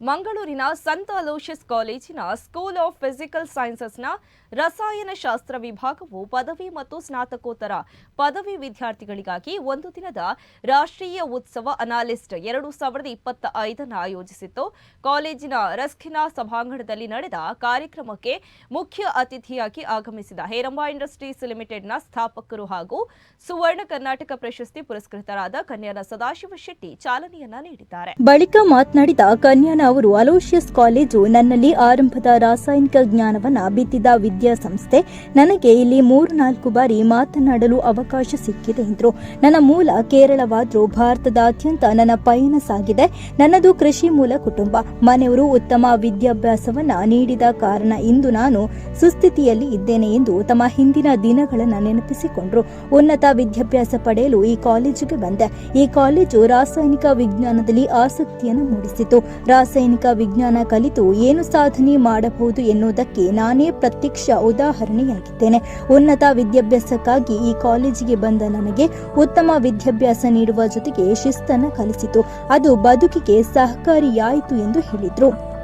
ಮಂಗಳೂರಿನ ಸಂತ ಅಲೋಷಿಯಸ್ ಕಾಲೇಜಿನ ಸ್ಕೂಲ್ ಆಫ್ ಫಿಸಿಕಲ್ ಸೈನ್ಸಸ್ನ ರಸಾಯನಶಾಸ್ತ್ರ ವಿಭಾಗವು ಪದವಿ ಮತ್ತು ಸ್ನಾತಕೋತ್ತರ ಪದವಿ ವಿದ್ಯಾರ್ಥಿಗಳಿಗಾಗಿ ಒಂದು ದಿನದ ರಾಷ್ಟ್ರೀಯ ಉತ್ಸವ ಅನಾಲಿಸ್ಟ್ ಎರಡು ಸಾವಿರದ ಇಪ್ಪತ್ತ ಐದನ್ನು ಆಯೋಜಿಸಿತ್ತು. ಕಾಲೇಜಿನ ರಸ್ಕಿನಾ ಸಭಾಂಗಣದಲ್ಲಿ ನಡೆದ ಕಾರ್ಯಕ್ರಮಕ್ಕೆ ಮುಖ್ಯ ಅತಿಥಿಯಾಗಿ ಆಗಮಿಸಿದ ಹೇರಂಬ ಇಂಡಸ್ಟ್ರೀಸ್ ಲಿಮಿಟೆಡ್ನ ಸ್ಥಾಪಕರು ಹಾಗೂ ಸುವರ್ಣ ಕರ್ನಾಟಕ ಪ್ರಶಸ್ತಿ ಪುರಸ್ಕೃತರಾದ ಕನ್ಯಾನ ಸದಾಶಿವ ಶೆಟ್ಟಿ ಚಾಲನೆಯನ್ನ ನೀಡಿದ್ದಾರೆ. ಬಳಿಕ ಮಾತನಾಡಿದ ಕನ್ಯಾನ ಅವರು ಅಲೋಷಿಯಸ್ ಕಾಲೇಜು ನನ್ನಲ್ಲಿ ಆರಂಭದ ರಾಸಾಯನಿಕ ಜ್ಞಾನವನ್ನ ಬಿತ್ತಿದ ವಿದ್ಯಾಸಂಸ್ಥೆ. ನನಗೆ ಇಲ್ಲಿ ಮೂರು ನಾಲ್ಕು ಬಾರಿ ಮಾತನಾಡಲು ಅವಕಾಶ ಸಿಕ್ಕಿದೆ ಎಂದರು. ನನ್ನ ಮೂಲ ಕೇರಳವಾದರೂ ಭಾರತದಾದ್ಯಂತ ನನ್ನ ಪಯಣ ಸಾಗಿದೆ. ನನ್ನದು ಕೃಷಿ ಮೂಲ ಕುಟುಂಬ. ಮನೆಯವರು ಉತ್ತಮ ವಿದ್ಯಾಭ್ಯಾಸವನ್ನ ನೀಡಿದ ಕಾರಣ ಇಂದು ನಾನು ಸುಸ್ಥಿತಿಯಲ್ಲಿ ಇದ್ದೇನೆ ಎಂದು ತಮ್ಮ ಹಿಂದಿನ ದಿನಗಳನ್ನು ನೆನಪಿಸಿಕೊಂಡರು. ಉನ್ನತ ವಿದ್ಯಾಭ್ಯಾಸ ಪಡೆಯಲು ಈ ಕಾಲೇಜಿಗೆ ಬಂದೆ. ಈ ಕಾಲೇಜು ರಾಸಾಯನಿಕ ವಿಜ್ಞಾನದಲ್ಲಿ ಆಸಕ್ತಿಯನ್ನು ಮೂಡಿಸಿತು ರಾಸಾಯನಿಕ ವಿಜ್ಞಾನ ಕಲಿತು ಏನು ಸಾಧನೆ ಮಾಡಬಹುದು ಎನ್ನುವುದಕ್ಕೆ ನಾನೇ ಪ್ರತ್ಯಕ್ಷ ಉದಾಹರಣೆಯಾಗಿದ್ದೇನೆ ಉನ್ನತ ವಿದ್ಯಾಭ್ಯಾಸಕ್ಕಾಗಿ ಈ ಕಾಲೇಜಿಗೆ ಬಂದ ನನಗೆ ಉತ್ತಮ ವಿದ್ಯಾಭ್ಯಾಸ ನೀಡುವ ಜೊತೆಗೆ ಶಿಸ್ತನ್ನು ಕಲಿಸಿತು ಅದು ಬದುಕಿಗೆ ಸಹಕಾರಿಯಾಯಿತು ಎಂದು ಹೇಳಿದರು.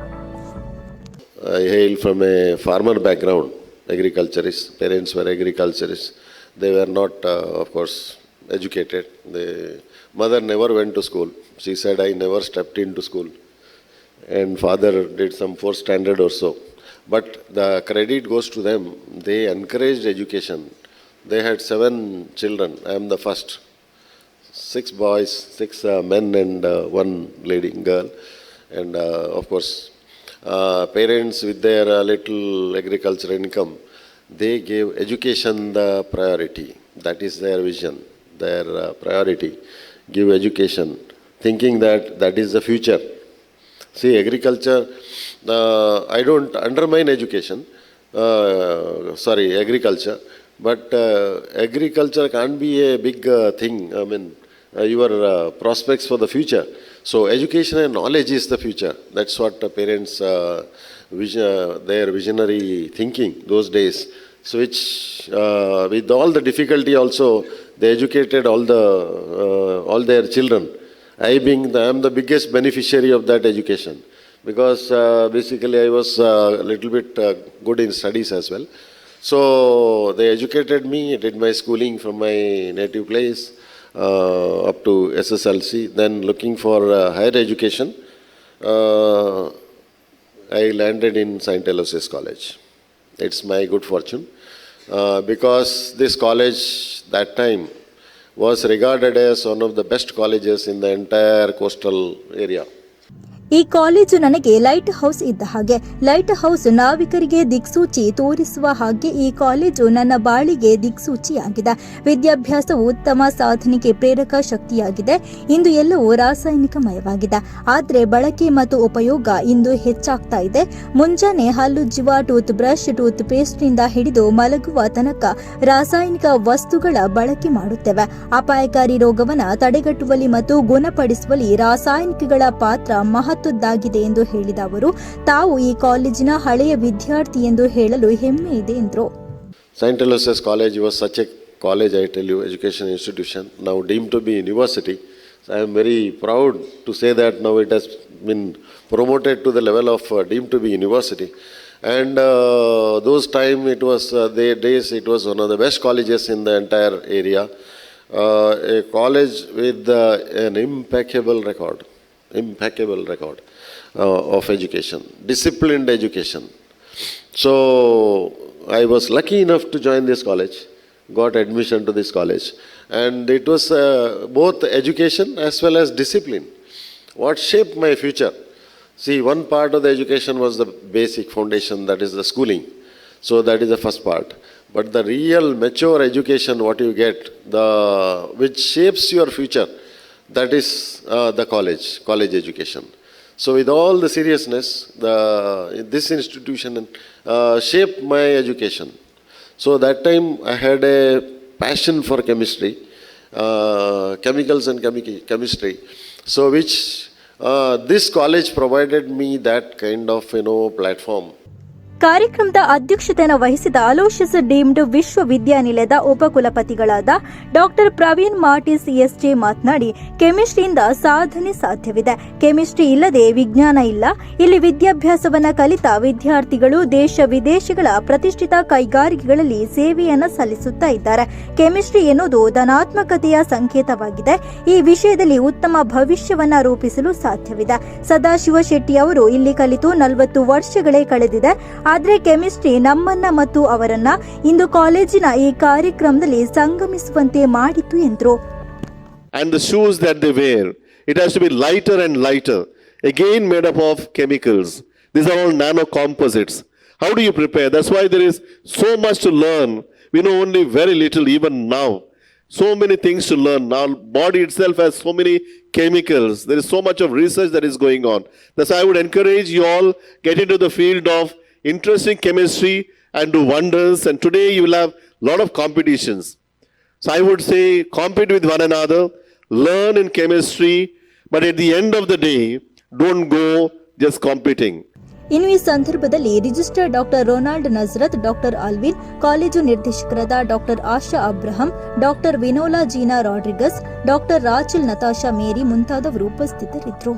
Parents were agriculturists. They were not, uh, of course, educated. The mother never went to school. She said, I never stepped into school. And father did some fourth standard or so. But the credit goes to them. They encouraged education. They had seven children. I am the first six boys, six uh, men, and uh, one lady, girl. And uh, of course, uh, parents with their uh, little agriculture income, they gave education the priority. That is their vision, their uh, priority. Give education, thinking that that is the future. See, agriculture, uh, I don't undermine education, uh, sorry, agriculture, but uh, agriculture can't be a big uh, thing. I mean, uh, your uh, prospects for the future. So, education and knowledge is the future. That's what parents, uh, vision, uh, their visionary thinking those days. So, which uh, with all the difficulty also, they educated all the uh, all their children. I being the, I am the biggest beneficiary of that education because uh, basically I was uh, a little bit uh, good in studies as well. So they educated me, did my schooling from my native place uh, up to SSLC. Then looking for uh, higher education, uh, I landed in St. Aloysius College. It's my good fortune uh, because this college that time was regarded as one of the best colleges in the entire coastal area. ಈ college ನನಗೆ light house ಇದ್ದ ಹಾಗೆ light house ನಾವಿಕರಿಗೆ ದಿಕ್ಸೂಚಿ ತೋರಿಸುವ ಹಾಗೆ ಈ college ನನ್ನ ಬಾಳಿಗೆ ದಿಕ್ಸೂಚಿಯಾಗಿದೆ. ವಿದ್ಯಾಭ್ಯಾಸವು ಉತ್ತಮ ಸಾಧನೆಗೆ ಪ್ರೇರಕ ಶಕ್ತಿಯಾಗಿದೆ. ಇಂದು ಎಲ್ಲವೂ ರಾಸಾಯನಿಕಮಯವಾಗಿದೆ. ಆದರೆ ಬಳಕೆ ಮತ್ತು ಉಪಯೋಗ ಇಂದು ಹೆಚ್ಚಾಗ್ತಾ ಇದೆ. ಮುಂಜಾನೆ ಹಲ್ಲುಜ್ಜುವ ಟೂತ್ ಬ್ರಷ್ ಟೂತ್ ಪೇಸ್ಟ್ನಿಂದ ಹಿಡಿದು ಮಲಗುವ ತನಕ ರಾಸಾಯನಿಕ ವಸ್ತುಗಳ ಬಳಕೆ ಮಾಡುತ್ತೇವೆ. ಅಪಾಯಕಾರಿ ರೋಗವನ್ನು ತಡೆಗಟ್ಟುವಲ್ಲಿ ಮತ್ತು ಗುಣಪಡಿಸುವಲ್ಲಿ ರಾಸಾಯನಿಕಗಳ ಪಾತ್ರ ಮಹತ್ವದ್ದಾಗಿದೆ ಎಂದು ಹೇಳಿದ ಅವರು, ತಾವು ಈ ಕಾಲೇಜಿನ ಹಳೆಯ ವಿದ್ಯಾರ್ಥಿ ಎಂದು ಹೇಳಲು ಹೆಮ್ಮೆ ಇದೆ ಎಂದರು. Saint Aloysius college was such a college I tell you education institution ನಾವು deem to be university I am very proud to say that now it has been promoted to the level of deem to be university and those time it was the days it was one of the best colleges in the entire area a college with an impeccable record impeccable record uh, of education, disciplined education. So I was lucky enough to join this college, got admission to this college, and it was uh, both education as well as discipline. What shaped my future? See, one part of the education was the basic foundation, that is the schooling. So that is the first part. But the real mature education, what you get, the which shapes your future, that is uh, the college, college education. So with all the seriousness, the, this institution uh, shaped my education. So that time I had a passion for chemistry, uh, chemicals and chemi- chemistry. So which uh, this college provided me that kind of you know platform. ಕಾರ್ಯಕ್ರಮದ ಅಧ್ಯಕ್ಷತೆಯನ್ನು ವಹಿಸಿದ Aloysius deemed ವಿಶ್ವವಿದ್ಯಾನಿಲಯದ ಉಪಕುಲಪತಿಗಳಾದ doctor Praveen Martis SJ ಮಾತನಾಡಿ, ಕೆಮಿಸ್ಟ್ರಿಯಿಂದ ಸಾಧನೆ ಸಾಧ್ಯವಿದೆ. Chemistry ಇಲ್ಲದೆ ವಿಜ್ಞಾನ ಇಲ್ಲ. ಇಲ್ಲಿ ವಿದ್ಯಾಭ್ಯಾಸವನ್ನು ಕಲಿತ ವಿದ್ಯಾರ್ಥಿಗಳು ದೇಶ ವಿದೇಶಗಳ ಪ್ರತಿಷ್ಠಿತ ಕೈಗಾರಿಕೆಗಳಲ್ಲಿ ಸೇವೆಯನ್ನು ಸಲ್ಲಿಸುತ್ತಾ ಇದ್ದಾರೆ. ಕೆಮಿಸ್ಟ್ರಿ ಎನ್ನುವುದು ಧನಾತ್ಮಕತೆಯ ಸಂಕೇತವಾಗಿದೆ. ಈ ವಿಷಯದಲ್ಲಿ ಉತ್ತಮ ಭವಿಷ್ಯವನ್ನು ರೂಪಿಸಲು ಸಾಧ್ಯವಿದೆ. ಸದಾಶಿವ ಶೆಟ್ಟಿ ಅವರು ಇಲ್ಲಿ ಕಲಿತು ನಲವತ್ತು ವರ್ಷಗಳೇ ಕಳೆದಿದೆ. ಆದರೆ ಕೆಮಿಸ್ಟ್ರಿ ನಮ್ಮನ್ನ ಮತ್ತು ಅವರನ್ನ ಇಂದು ಕಾಲೇಜಿನ ಈ ಕಾರ್ಯಕ್ರಮದಲ್ಲಿ ಸಂಗಮಿಸುವಂತೆ ಮಾಡಿತು ಎಂದರು and the shoes that they wear, it has to be lighter and lighter, again made up of chemicals. These are all nano composites. How do you prepare? That's why there is so much to learn. We know only very little even now. So many things to learn. Now, body itself has so many chemicals. There is so much of research that is going on. That's why I would encourage you all get into the field of interesting chemistry and do wonders. And today you will have a lot of competitions. So I would say compete with one another, learn in chemistry, but at the end of the day, don't go just competing. ಇನ್ನು ಈ ಸಂದರ್ಭದಲ್ಲಿ registrar doctor Ronald Nazareth doctor Alwyn college ನಿರ್ದೇಶಕರಾದ doctor Asha Abraham doctor Vinola Jeena Rodrigues doctor Rachel Natasha Mary ಮುಂತಾದವರು ಉಪಸ್ಥಿತರಿದ್ದರು